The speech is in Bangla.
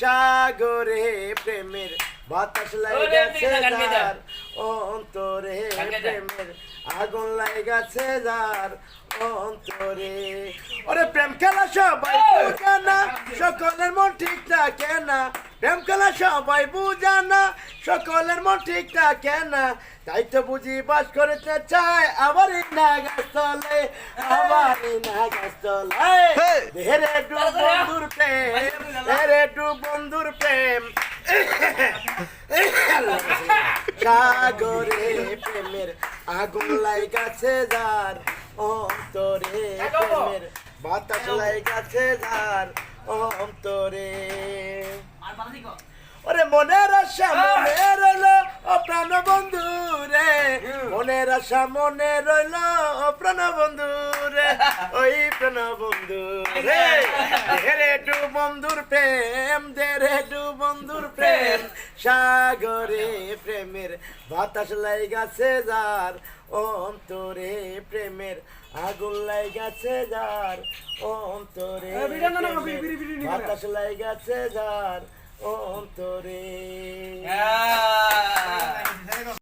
সাগরে প্রেমের বাতাস লাগাছে যার অন্তরে প্রেমের আগুন লাগাছে যার অন্তরে। ওরে প্রেম খেলা সবাই বুঝে না সকলের মন ঠিক থাকে না। প্রেম খেলা সবাই বুঝে না সকলের মন ঠিক থাকে না। তাই তো বুঝি বাস করতে চায় আবার না গাছতলে আবার না গাছতলে হেরে ডু বন্ধুর প্রেম। সাগরে প্রেমের আগুন লাগাছে যার অন্তরে প্রেমের বাতাস লাগাছে যার অন্তরে। ওরে মনের আশা মনে রইল ও প্রাণ বন্ধু রে। মনের আশা মনে রইল ও প্রাণ বন্ধু রে। ওই প্রাণ বন্ধু রে। রে ডু বন্ধুর প্রেম দেরে ডু বন্ধুর প্রেম সাগরে প্রেমের বাতাস লাইগাছে যার অন্তরে প্রেমের আগুন লাইগাছে যার অন্তরে। বাতাস লাইগাছে যার অন্তরে.